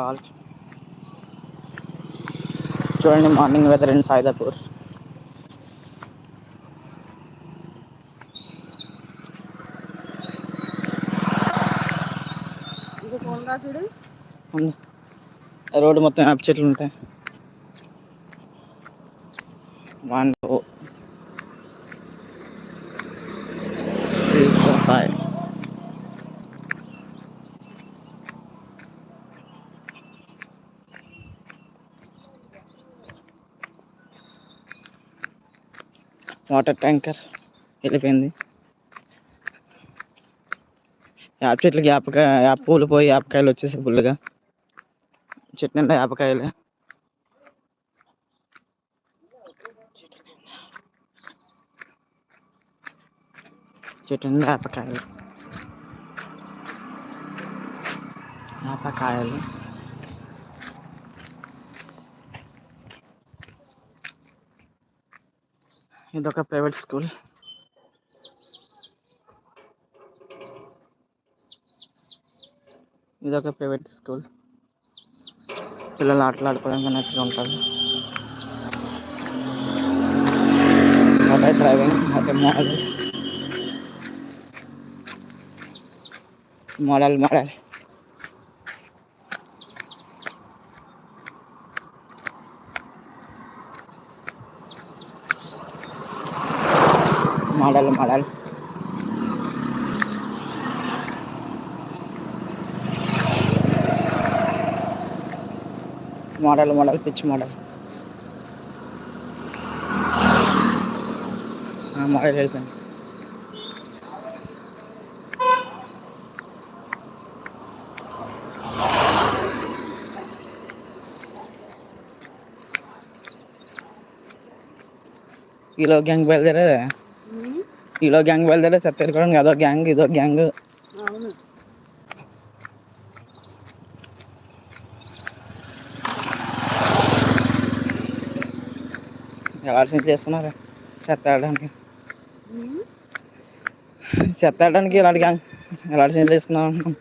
All చూడండి morning weather in Saidapur. Road మొత్తం యాప్ చెట్లు ఉంటాయి. One two three four five water tanker వెళ్ళిపోయింది. యాప్ చెట్లకి యాపకాయ యాప పూలు పోయి యాపకాయలు వచ్చేసి ఫుల్గా చెట్టు నిండా యాపకాయలే. చెట్టు నిండా యాపకాయలు. యాపకాయలు. ఇదొక ప్రైవేట్ స్కూల్. ఇదొక ప్రైవేట్ స్కూల్. పిల్లలు ఆటలు ఆడుకోవడానికి అన్నట్టుగా ఉంటుంది డ్రైవింగ్ అదే model model model model model model model pitch model model అయిపోయింది ఈలో గ్యాంగ్ ఈలో గ్యాంగ్ బయలుదేరా సత్తెరకోవడానికి అదో గ్యాంగ్ ఇదో గ్యాంగ్. సెంట్ చేస్తున్నారు? చెత్త ఆడడానికి. చెత్త ఆడడానికి ఇలాంటి గ్యాంగ్? ఎలా సెంట్ చేసుకున్నాం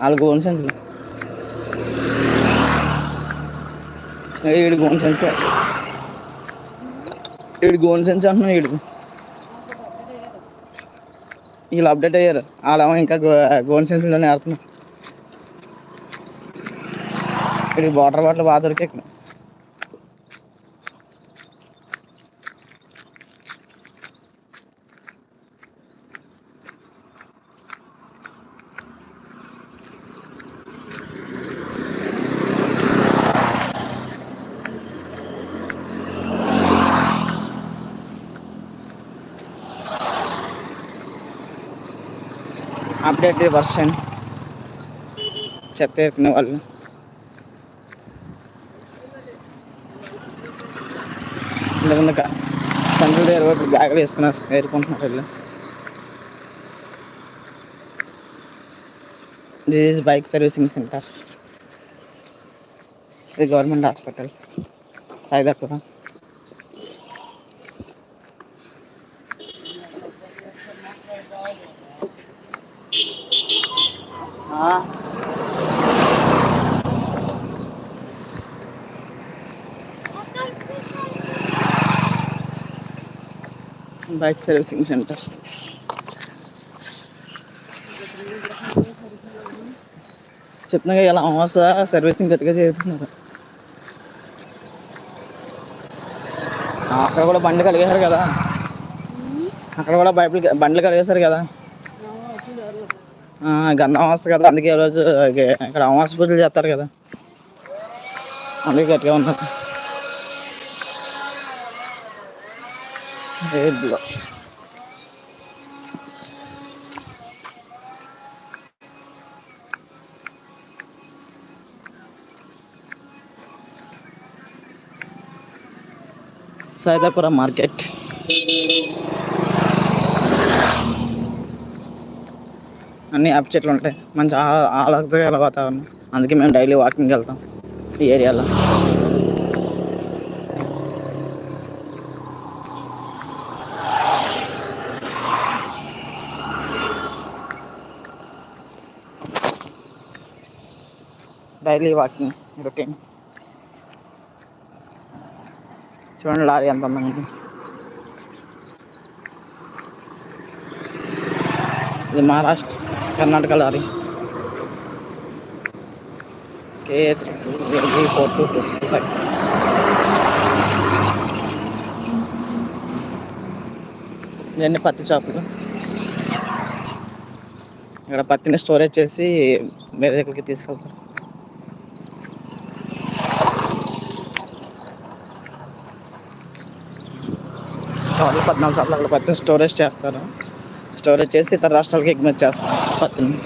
వాళ్ళు గోన్ సెన్స్లు వీడు గోన్ సెన్స్. వీడు గోన్ సెన్స్ అంటున్నాడు వీడు వీళ్ళు అప్డేట్ అయ్యారు. వాళ్ళేమో ఇంకా గోన్ సెన్స్లోనే ఆడుతున్నారు వీడికి వాటర్ బాటిల్ బాగా దొరికే అప్డేటెడ్ వర్షన్ చెత్త ఎత్తుకునే వాళ్ళు. ఇంతకుముందు సంచుల దగ్గర పోయి బ్యాగులు వేసుకుని వస్తుంది ఏరుకుంటున్నారు వీళ్ళు. This is bike servicing centre ఇది government hospital Saidapuram bike servicing centre. చెప్తున్నాగా ఇలా అమాస సర్వీసింగ్ గట్టిగా చేస్తున్నారు. అక్కడ కూడా బండ్లు కలిగేశారు కదా. అక్కడ కూడా బైపులు బండ్లు కలిగేశారు కదా. గన్న అమాస కదా అందుకే ఈరోజు ఇక్కడ అమావాస్య పూజలు చేస్తారు కదా. అందుకే గట్టిగా ఉన్నారు. రేట్లో సాయిదాపుర మార్కెట్. అన్ని యాప్ చెట్లు ఉంటాయి. మంచి ఆహ్లా- ఆహ్లాదకర వాతావరణం. అందుకే మేము డైలీ వాకింగ్ వెళ్తాం ఈ ఏరియాలో. Daily walking routine. చూడండి లారీ ఎంత అందంగా ఇది Maharashtra Karnataka lorry. K three four two two five. ఇవన్నీ పత్తి షాపులు ఇక్కడ పత్తిని స్టోరేజ్ చేసి వేరే దగ్గరికి తీసుకెళ్తారు. వాళ్ళు పద్నాలుగు సార్లు అక్కడ పత్తిని స్టోరేజ్ చేస్తారు. స్టోరేజ్ చేసి ఇతర రాష్ట్రాలకు ఎగుమతి చేస్తారు పత్తిని.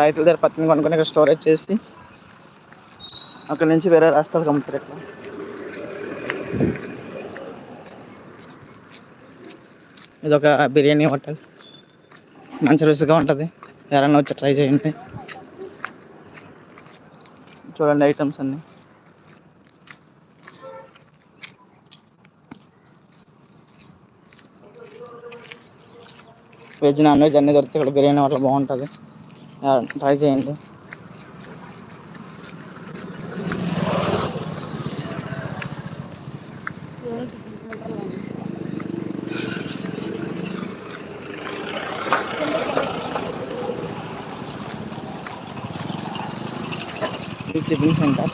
రైతుల దగ్గర పత్తిని కొనుక్కొని ఇక్కడ స్టోరేజ్ చేసి అక్కడ నుంచి వేరే రాష్ట్రాలకు అమ్ముతారు ఇక్కడ. ఇది ఒక బిర్యానీ హోటల్. మంచి రుచిగా ఉంటుంది. ఎవరైనా వచ్చి ట్రై చేయండి. చూడండి ఐటమ్స్ అన్నీ. వెజ్ నాన్ వెజ్ అన్నీ దొరుకుతాయి. ఇక్కడ బిర్యానీ హోటల్ బాగుంటుంది. ట్రై చేయండి ఏంటి టిఫిన్ సెంటర్లు అని? ఇది టిఫిన్ సెంటర్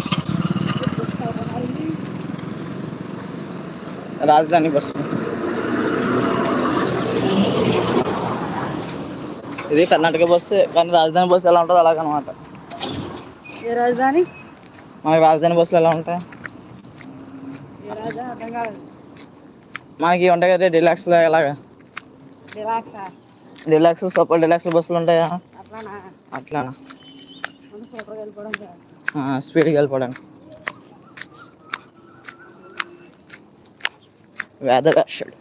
రాజధాని బస్సు ఇది కర్ణాటక బస్సు కానీ రాజధాని బస్సు ఎలా ఉంటుందో అలాగనమాట ఏ రాజధాని? మనకి రాజధాని బస్సులు ఎలా ఉంటాయి? మనకి ఉంటాయి కదా డిలాక్స్లో ఎలాగా? డిలాక్స్? సూపర్ డిలాక్స్ బస్సులు ఉంటాయా? అట్లానా? స్పీడ్కి వెళ్ళిపోవడానికి వేద వేషాడు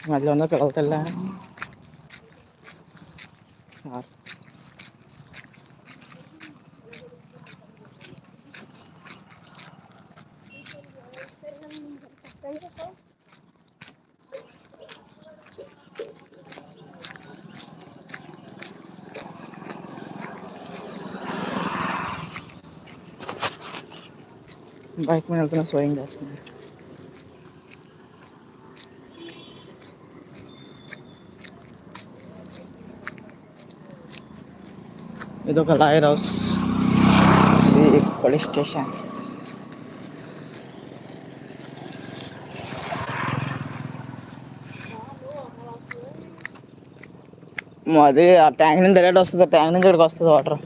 మధ్యలో ఉందో పిల్లలతెల్లా బైక్ మీద వెళ్తున్నా స్వయం చేస్తుంది ఇది ఒక లాయర్ హౌస్ ఇది పోలీస్ స్టేషన్ అది ఆ ట్యాంక్ నుంచి డైరెక్ట్ వస్తుంది ఆ ట్యాంక్ నుంచి ఇక్కడికి వస్తుంది వాటర్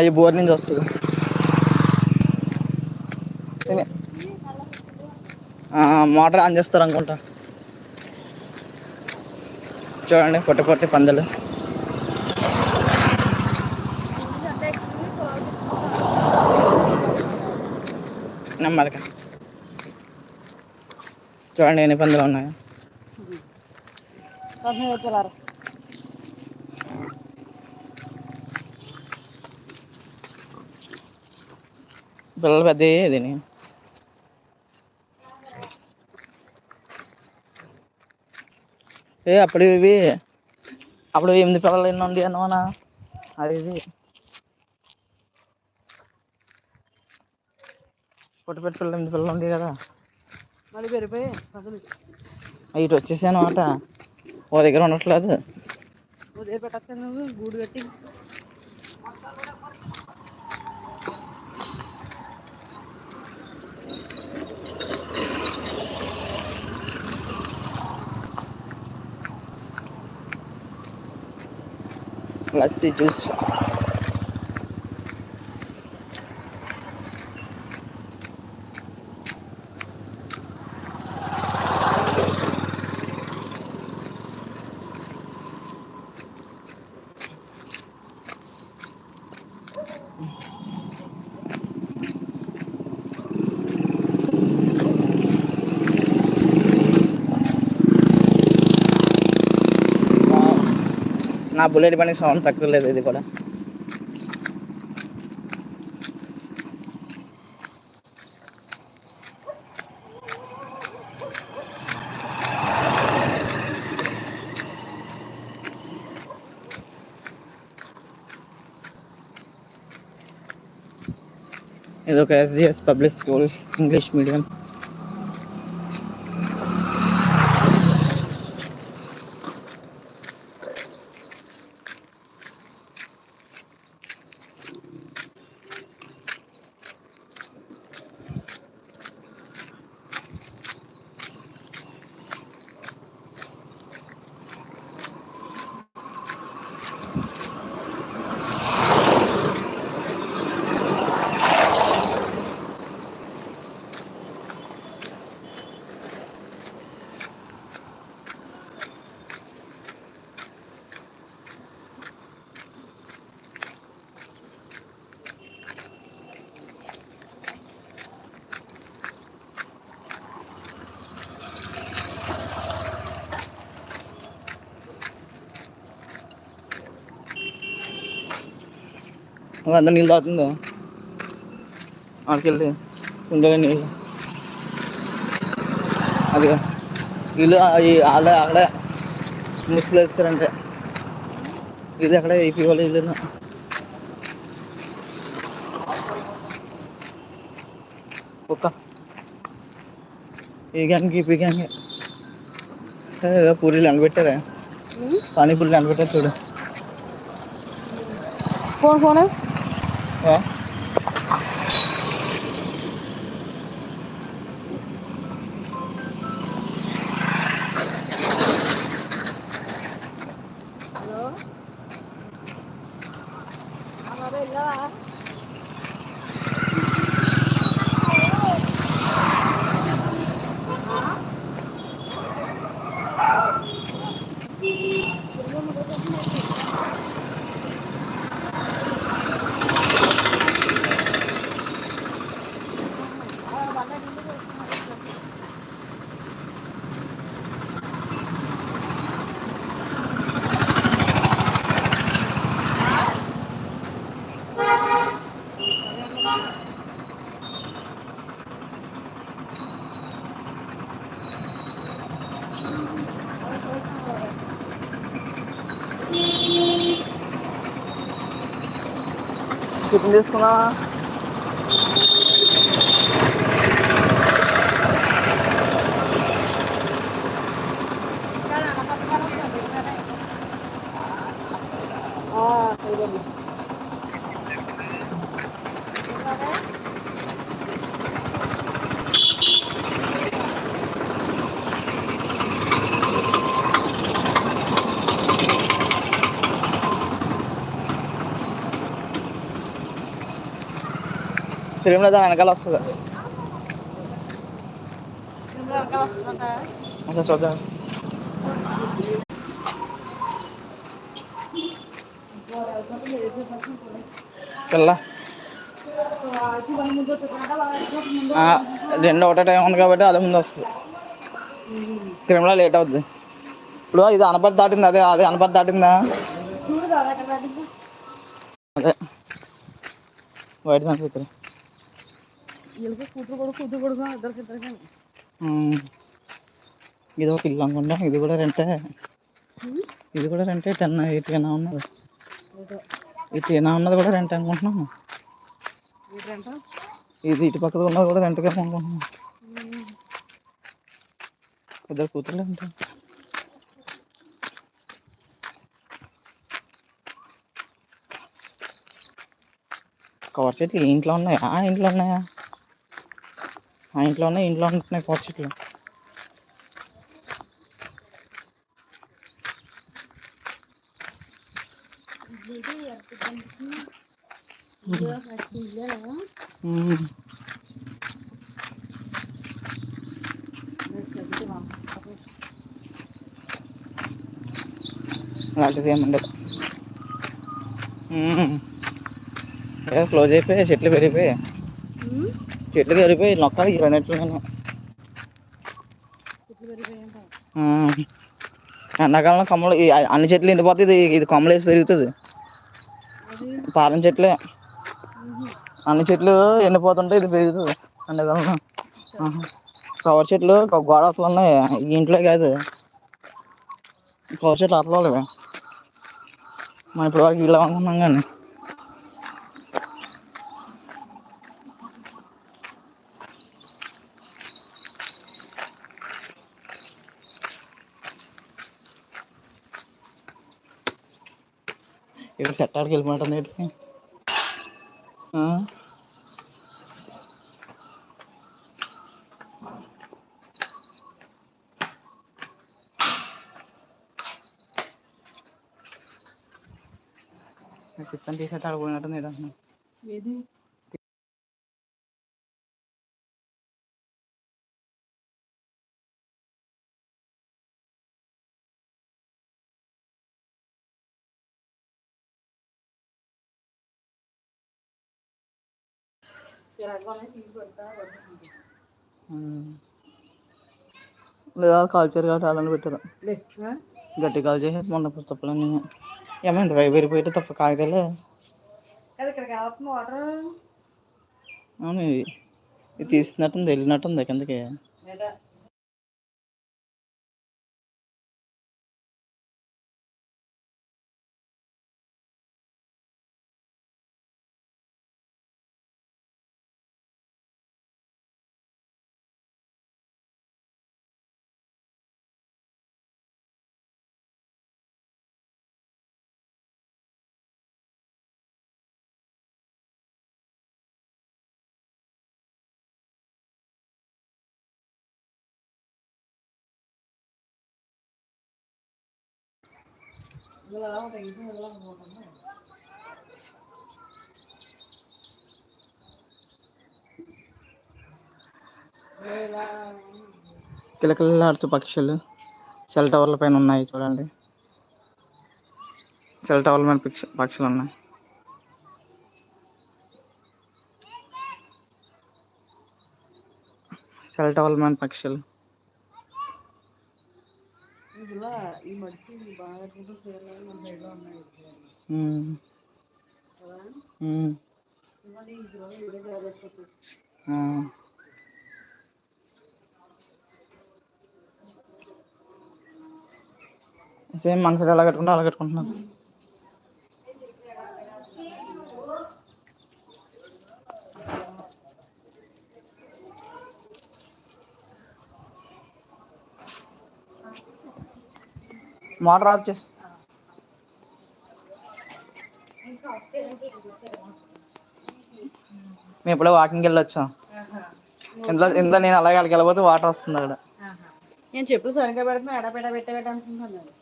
ఈ బోర్ నుంచి వస్తుంది మోటార్ ఆన్ చేస్తారు అనుకుంటా. చూడండి పొట్టి పొట్టి పందెలు. నెమ్మదిగా. చూడండి ఎన్ని పందులు ఉన్నాయి. పిల్లలు పెద్ద దీని ఏ అప్పుడు ఇవి అప్పుడు ఎనిమిది పిల్లలు ఎన్ని ఉండి అన్నమానా అది ఇది. పొట్టి పెట్టి పిల్లలు ఎనిమిది పిల్లలు ఉండి కదా. మళ్ళీ పెరిగిపోయి పదులు ఇటు వచ్చేసి అనమాట ఓ దగ్గర ఉండట్లేదు. గూడు పెట్టి nascidos బుల్లెట్ బండి సౌండ్ తక్కువ లేదు ఇది కూడా ఇది ఒక SGS public school English medium అందరు నీళ్ళు తాగుతుందో? ఆడికెళ్ళి ఉండగా నీళ్ళు. అదిగా వీళ్ళు వాళ్ళ అక్కడే ముసుగులు వేస్తారంటే. ఇది అక్కడే ఏపీ వాళ్ళు ఇల్లు ఒక్క. ఈ గ్యాంగ్ ఈ గ్యాంగ్ పూరీలు అనబెట్టారా పానీపూరీలు అనబెట్టారు చూడు. Phone phone? してですかな。తిరుమల దాని వెనకాల వస్తుంది. చూద్దాం. పిల్ల. రెండు ఒకటే టైం ఉంది కాబట్టి అదే ముందు వస్తుంది. తిరుమల లేట్ అవుద్ది. ఇప్పుడు ఇది అనపర్తి దాటింది అదే అదే అనపర్తి దాటిందా? అదే. బయట కనిపిస్తుంది వీళ్ళకి కూతురు కూడా కూతురు కొడుకు ఇద్దరికి ఇద్దరికి. ఇది ఒక ఇల్లు అనుకుంటా. ఇది కూడా రెంటే. ఇది కూడా రెంటే. టెన్ ఎయిట్ ఏనా ఉన్నది? ఇటు ఏనా ఉన్నది కూడా రెంట్ అనుకుంటున్నాం. ఏంటంట ఇది ఇటు పక్కన ఉన్నది కూడా రెంట్గా అనుకుంటున్నాం. ఇద్దరు కూతుర్లు అంటే కవర్ చెట్లు ఈ ఇంట్లో ఉన్నాయా? ఇంట్లో ఉన్నాయా? ఆ ఇంట్లో ఉన్నాయి ఇంట్లో. ఉంటున్నాయి పచ్చట్లు అలాంటిది ఏమి ఉండదు. క్లోజ్ అయిపోయి చెట్లు పెరిగిపోయి. చెట్లు పెరిగిపోయి నొక్కాలి ఆ. ఎండాకాలంలో కొమ్మలు అన్ని చెట్లు ఎండిపోతే ఇది ఇది కొమ్మలు వేసి పెరుగుతుంది. పారం చెట్లే. అన్ని చెట్లు ఎండిపోతుంటే ఇది పెరుగుతుంది ఎండాకాలంలో. కవర్ చెట్లు గోడ అసలు ఉన్నాయి. ఈ ఇంట్లో కాదు. కవర్ చెట్లు లేవు. మనం ఇప్పటి వరకు ఇల్లు అనుకున్నాం కానీ. ఇక్కడ చెట్టాడికి వెళ్ళిపోతుంది ఏంటి ఆ? చిత్తం టీషర్ట్ ఆడిపోయినట్టుంది ఏంటంటున్నా ఏది లేదా కాల్చారు కాబట్టి అలానే పెట్టారు. గట్టి కాల్ చేసి మొన్న తప్పులన్నీ ఏమైంది విరిపోయితే తప్ప కాయకాయలే అవును ఇది ఇది తీసినట్టుంది వెళ్ళినట్టుంది కిందకి. లేదా పక్షులు సెల్ టవర్ల పైన ఉన్నాయి చూడండి. సెల్ టవర్ల పైన పక్షులు ఉన్నాయి. సెల్ టవర్ల పైన పక్షులు. ఇలా ఈ మడిచి బాగా చూసి చేయాలని మన సైడ్లో ఉన్నాయి ఉమ్, కదా? ఉమ్, ఇవ్వండి ఈ రోజు ఇదే జాగ్రత్త ఆ. సేమ్ మన సైడ్ కట్టుకుంటే అలా కట్టుకుంటున్నారు. మోటార్ ఆఫ్ చేసి మేము ఇప్పుడే వాకింగ్కి వెళ్ళొచ్చాం. ఇందులో ఇందులో నేను అలాగే అక్కడికి వెళ్ళిపోతే వాటర్ వస్తుంది అక్కడ. నేను చెప్పులు సరిగ్గా పెడుతున్నా ఎడ పెడ పెట్ట పెట్ట అనుకుంటున్నాను నేను.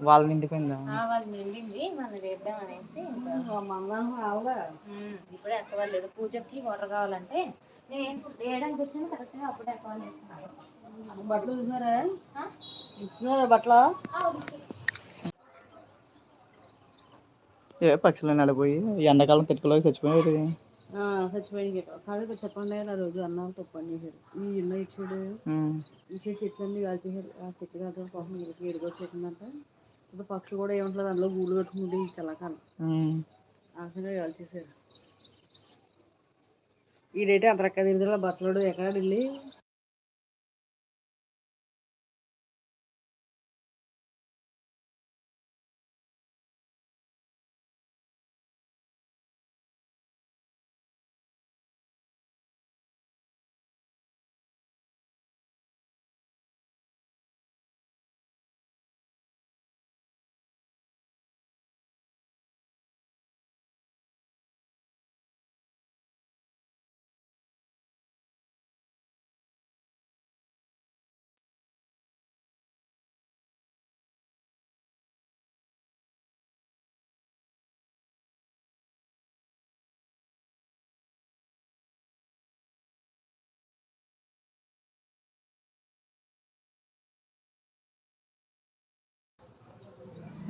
వాళ్ళ నిండిపోయిందా? వాళ్ళు నిండింది. మనం వేద్దాం అనేసి ఇప్పుడే ఎక్కవాలేదు పూజకి వాటర్ కావాలంటే నేను వేయడానికి వచ్చాను కరెక్ట్గా అప్పుడే ఎక్కవాలి చేస్తున్నాను బట్టలు చూసినారా? ఇస్తున్నారా బట్టలు? ఏ పక్షులు నడిపోయి ఎండాకాలం కిటికీలోకి చచ్చిపోయారు ఆ, చచ్చిపోయింది కాదు చెప్పండి ఆ రోజు అన్నం తప్పని చేశారు. ఈ ఎన్నో ఇచ్చాడు. ఇచ్చే కాల్చేసారు ఆ చెట్టు కాల్చడం కోసం వీళ్ళకి ఎరుగొచ్చేసిందంట ఇప్పుడు పక్షులు కూడా ఏమంటారు అందులో గూళ్ళు కట్టుకుంటే ఈ చల్లకాలం. ఆశగా కాల్చేసారు ఈడైతే అంత రక్క తిరిగితే బట్టలు ఎక్కడ వెళ్ళి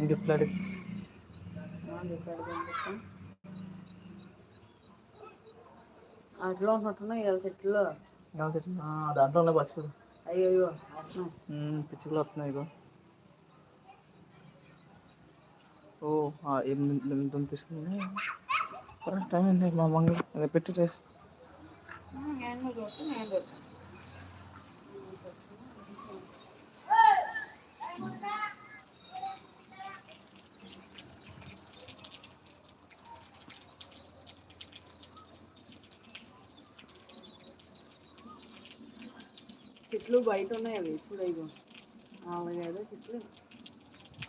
అడిగి అట్లా ఉంటున్నాయి కదా చెట్లు ఆ, దాంట్లో ఉన్న పక్షులు. అయ్యో పిచ్చుకలు వస్తున్నాయి ఇగో. ఓ ఎనిమిది పంపిస్తుంది కరెక్ట్ టైం అయింది మా మంగళ పెట్టి రేసి చెట్లు బయట ఉన్నాయి అవి. ఇప్పుడు ఇగో. నాలుగైదు చెట్లు.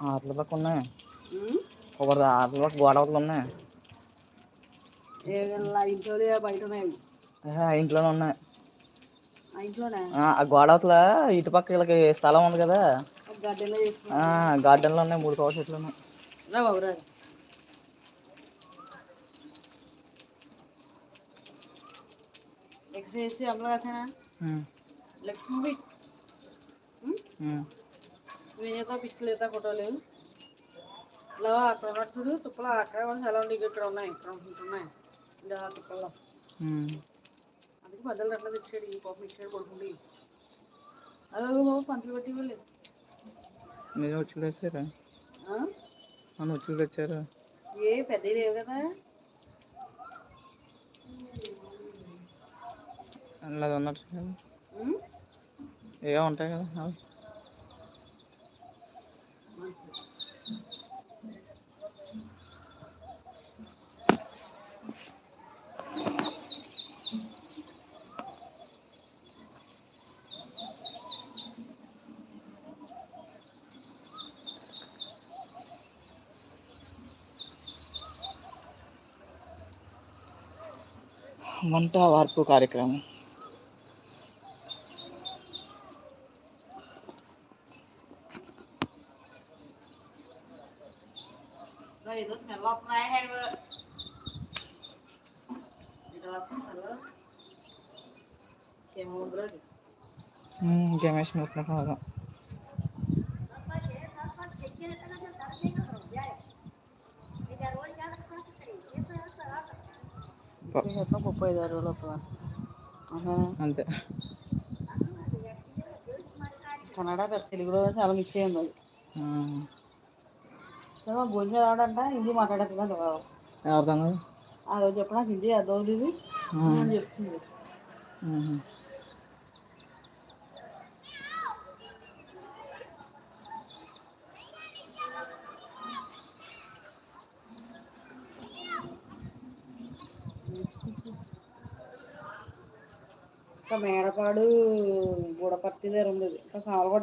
ఆటల పక్క ఉన్నాయి. ఒకటి ఆటల పక్క గోడ అవతల ఉన్నాయి. ఏదైనా ఇంట్లో బయట ఉన్నాయి ఇంట్లోనే ఉన్నాయి. ఆ గోడ అవతల ఇటు పక్క వీళ్ళకి స్థలం ఉంది కదా. ఆ గార్డెన్లో ఉన్నాయి మూడు కవర్ చెట్లు ఉన్నాయి. ఎక్సర్సైజ్ అమలు ఉమ్, లక్ష్మి ఉమ్. నువ్వేం చేస్తావు పిచ్చులు లేదా ఫోటోలు ఇలా అక్కడ ఉన్నట్టు తుప్పలు అక్కడ కూడా చాలా ఇక్కడ ఉన్నాయి ఇక్కడ ఉన్నాయి ఇంకా తుప్పల్లో. అందుకే మధ్యలో అట్లా తెచ్చాడు ఈ పాపం ఇచ్చాడు పడుకుండి అదే బాబు పంటలు పెట్టి వెళ్ళి నేను వచ్చి తెచ్చారా నన్ను వచ్చి తెచ్చారా ఏ పెద్దవి లేవు కదా అది ఉన్నట్టు? ఏవో ఉంటాయి కదా అవి. వంట వార్పు కార్యక్రమం ఇంకేమేసిన కాదు ఇది ఎట్లా ముప్పై ఐదు రోజులు వస్తుందా ఆహా. అంతే కన్నడ పెద్ద తెలుగులో చాలా మిక్స్ అయ్యింది అది ఉమ్. సరే భోజనం రావడంట హిందీ మాట్లాడేస్తుందంట బాబు ఎవరిదాను ఆ రోజు చెప్పిన హిందీ అర్థం ఇది అని చెప్తుంది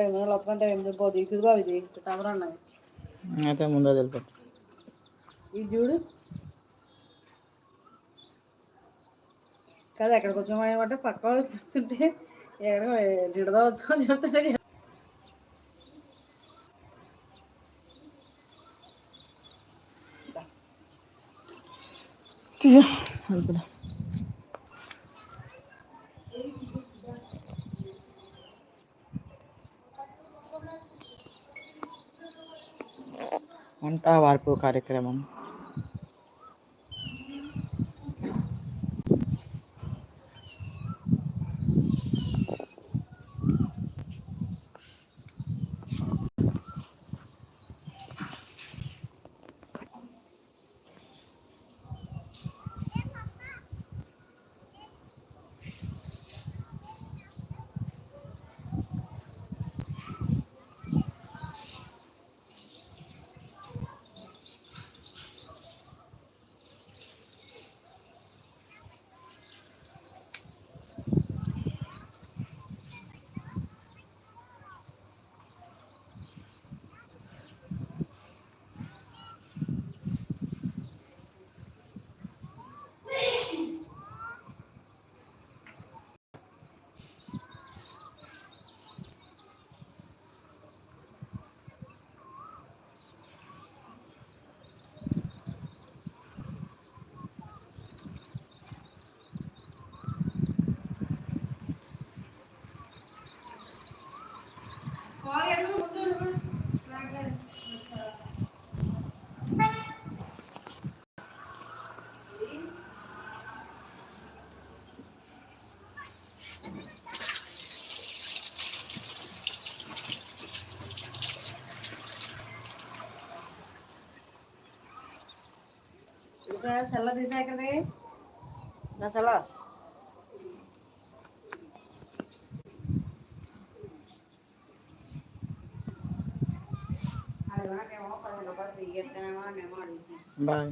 ఎనిమిది వందలు వస్తుందంటే ఎనిమిది పోదు ఇదిగో ఇది టవర్ అన్నది అయితే ముందే తెలిపట్టు ఇది చూడు కాదు ఎక్కడికి వచ్చామంటే పక్క వాళ్ళు చెప్తుంటే ఎక్కడికో నిడదా వచ్చామని చెప్తుంటే అంతే వంట వార్పు కార్యక్రమం. రూపాయలు తీయొచ్చామో మేము అడుగుతున్నాం బాయ్